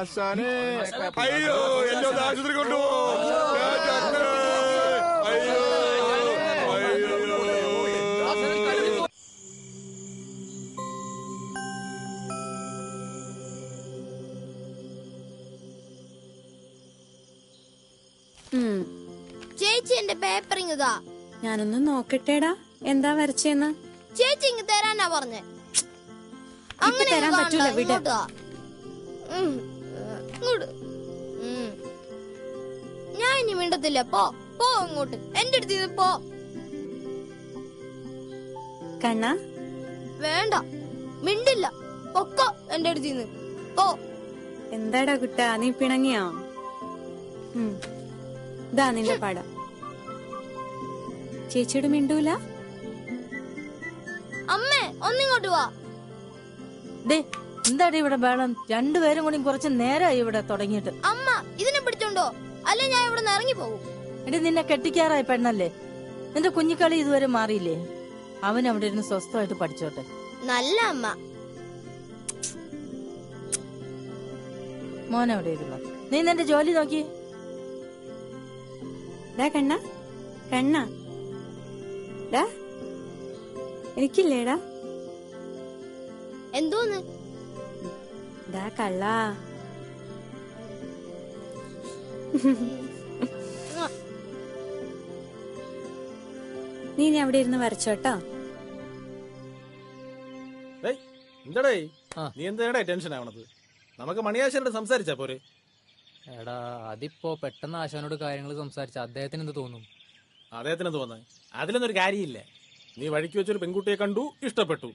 ആശാനെ. അയ്യോ എന്നെ ഒന്ന് ആശുപത്രി കൊണ്ടുപോ. അയ്യോ അയ്യോ ചേച്ചി എന്റെ പേപ്പറിങ് ഇതാ ഞാനൊന്ന് നോക്കട്ടേടാ. എന്താ വരച്ചേന്ന്? ചേച്ചി ഇങ്ങ് തരാനാ പറഞ്ഞേ. അങ്ങനെ തരാൻ പറ്റൂല, വിട്. മിണ്ടത്തില്ല പോ പോ അങ്ങോട്ട്. എന്റെ അടുത്ത് നിന്ന് പോ. കണ്ണ? വേണ്ട. മിണ്ടില്ല. പൊക്കോ എന്റെ അടുത്ത് നിന്ന് പോ. എന്താടാ കുട്ട? നീ പിണങ്ങിയോ. ഇതാ നിന്റെ പടം. ചേച്ചിയോട് മിണ്ടൂല? അമ്മേ ഒന്നിങ്ങോട്ട് വാ. ദേ എന്താടി ഇവിടെ വേണം രണ്ടുപേരും കൂടി കുറച്ച് നേരമായി ഇവിടെ തുടങ്ങിയിട്ട്. അമ്മ ഇതിനെ പിടിച്ചോണ്ടോ? അല്ലെ ഞാൻ ഇവിടെ നിന്ന് ഇറങ്ങി പോകും എടി നിന്നെ കെട്ടിക്കാറായി പെണ്ണല്ലേ? നിന്റെ കുഞ്ഞിക്കളി ഇതുവരെ മാറിയില്ലേ? അവൻ അവിടെ ഇരുന്ന് സ്വസ്ഥമായിട്ട് പഠിച്ചോട്ടെ. നല്ല അമ്മ. മോൻ അവിടെ ഇരുന്നു? നീ നിന്റെ ജോലി നോക്കി. കണ്ണ. കണ്ണ. എനിക്കില്ലേടാ. എന്തോന്ന്? കള്ളാ. നീ ഇനി അവിടെ ഇരുന്ന് വരച്ചോട്ടോ എന്താടേ? നീ എന്താടേ ടെൻഷൻ ആവണത്? നമുക്ക് മണിയാശനോട് സംസാരിച്ചാ പോരെ? എടാ അതിപ്പോ പെട്ടെന്ന് ആശാനോട് കാര്യങ്ങൾ സംസാരിച്ച അദ്ദേഹത്തിന് എന്ത് തോന്നും? അദ്ദേഹത്തിന് തോന്നാൻ അതിലൊന്നും ഒരു കാര്യമില്ല. നീ വഴിക്ക് വെച്ചൊരു പെൺകുട്ടിയെ കണ്ടു ഇഷ്ടപ്പെട്ടു.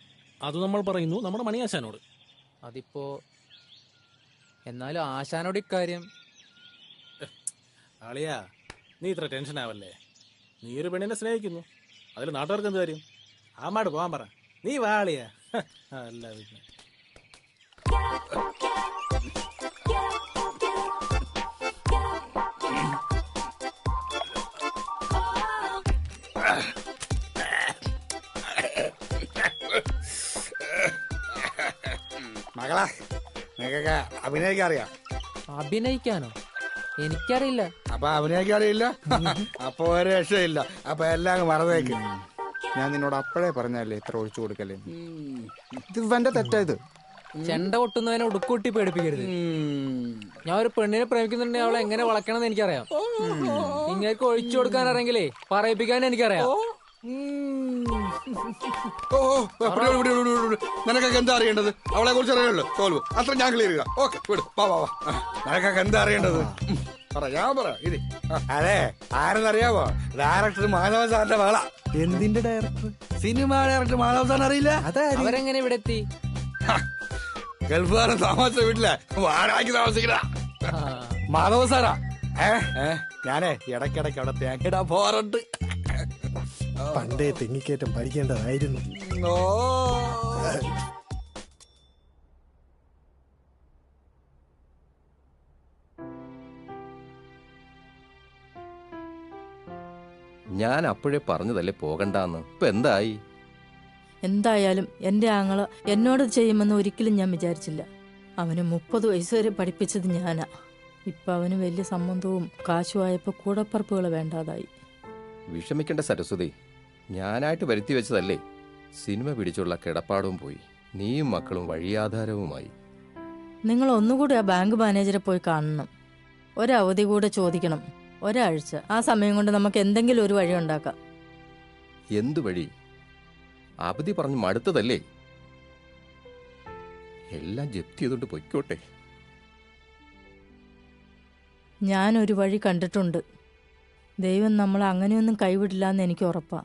അത് നമ്മൾ പറയുന്നു നമ്മുടെ മണിയാശാനോട്. അതിപ്പോ എന്നാലും ആശാനോട് ഇക്കാര്യം ആളിയാ നീ ഇത്ര ടെൻഷൻ ആവല്ലേ? നീ ഒരു പെണ്ണിനെ സ്നേഹിക്കുന്നു. അതിൽ നാട്ടുകാർക്ക് എന്ത് കാര്യം? ആമാട് പോകാൻ പറ. നീ വാ അളിയാ അല്ല പിന്നെ. മകളെ നിങ്ങൾക്കൊക്കെ അഭിനയിക്കാൻ അറിയാം. അഭിനയിക്കാനോ? എനിക്കറിയില്ല. അപ്പൊ അവനേക്ക് അറിയില്ല അപ്പൊ ഒരു രക്ഷയില്ല. അപ്പൊ എല്ലാം അങ്ങ് മറന്നേക്ക്. ഞാൻ നിന്നോട് അപ്പോഴേ പറഞ്ഞല്ലേ ഇത്ര ഒഴിച്ചു കൊടുക്കല്ലേ ഇത് ഇവന്റെ തെറ്റായത് ചെണ്ട കൊട്ടുന്നതിനെ ഉടുക്കൂട്ടി പേടിപ്പിക്കരുത്. ഞാൻ ഒരു പെണ്ണിനെ പ്രേമിക്കുന്നുണ്ടെങ്കിൽ അവളെ എങ്ങനെ വളക്കണം എന്ന് എനിക്കറിയാം ഇങ്ങനെ ഒഴിച്ചു കൊടുക്കാൻ അറിയെങ്കിലേ പറയിപ്പിക്കാൻ എനിക്കറിയാം. ഓ. നിനക്കൊക്കെ എന്താ അറിയേണ്ടത്? അവളെ കുറിച്ച് അറിയാമല്ലോ തോൽവ്. അത്ര ഞാൻ ക്ലിയർ ചെയ്യാം ഓക്കെ വിട്. വാ വാ വാ. നിനക്കൊക്കെ എന്താ അറിയേണ്ടത്? പറയാ പറ ഞാൻ പറ ഇത് അതെ ആരെന്നറിയാവോ? ഡയറക്ടർ മാധവ സാറിന്റെ മകള. എന്തിന്റെ ഡയറക്ടർ സിനിമ ഡയറക്ടർ മാധവ സാറിന് അറിയില്ല? അവരെങ്ങനെ ഇവിടെ എത്തി? ഗൾഫുകാരൻ താമസ വീട്ടിലെ. വാടകയ്ക്ക് താമസിക്കണ മാധവ സാറാ. ഏ? ഏ? ഞാനേ ഇടയ്ക്കിടയ്ക്ക് അവിടെ തേങ്ങയിടാൻ പോറുണ്ട് പണ്ടേ തെങ്ങിക്കയറ്റം പഠിക്കേണ്ടതായിരുന്നു. ഞാൻ അപ്പോഴേ പറഞ്ഞതല്ലേ പോകണ്ടെന്ന്. ഇപ്പൊ എന്തായി? എന്തായാലും എന്റെ ആങ്ങള എന്നോട് ചെയ്യുമെന്ന് ഒരിക്കലും ഞാൻ വിചാരിച്ചില്ല. അവന് മുപ്പത് വയസ്സ് വരെ പഠിപ്പിച്ചത് ഞാനാ. ഇപ്പൊ അവന് വലിയ സംബന്ധവും കാശുമായപ്പോ കൂടപ്പറപ്പുകൾ വേണ്ടാതായി. വിഷമിക്കേണ്ട സരസ്വതി. ഞാനായിട്ട് വരുത്തി വെച്ചതല്ലേ? സിനിമ പിടിച്ചുള്ള കിടപ്പാടും പോയി. നീയും മക്കളും വഴിയാധാരവുമായി. നിങ്ങൾ ഒന്നുകൂടി ആ ബാങ്ക് മാനേജരെ പോയി കാണണം. ഒരവധി കൂടെ ചോദിക്കണം. ഒരാഴ്ച. ആ സമയം കൊണ്ട് നമുക്ക് എന്തെങ്കിലും ഒരു വഴി ഉണ്ടാക്കാം. എന്തു വഴി? അവധി പറഞ്ഞു മടുത്തതല്ലേ? എല്ലാം ജപ്തി ചെയ്തുകൊണ്ട് പൊയ്ക്കോട്ടെ. ഒരു വഴി കണ്ടിട്ടുണ്ട്. ദൈവം നമ്മൾ അങ്ങനെയൊന്നും കൈവിടില്ല എന്ന് എനിക്ക് ഉറപ്പാ.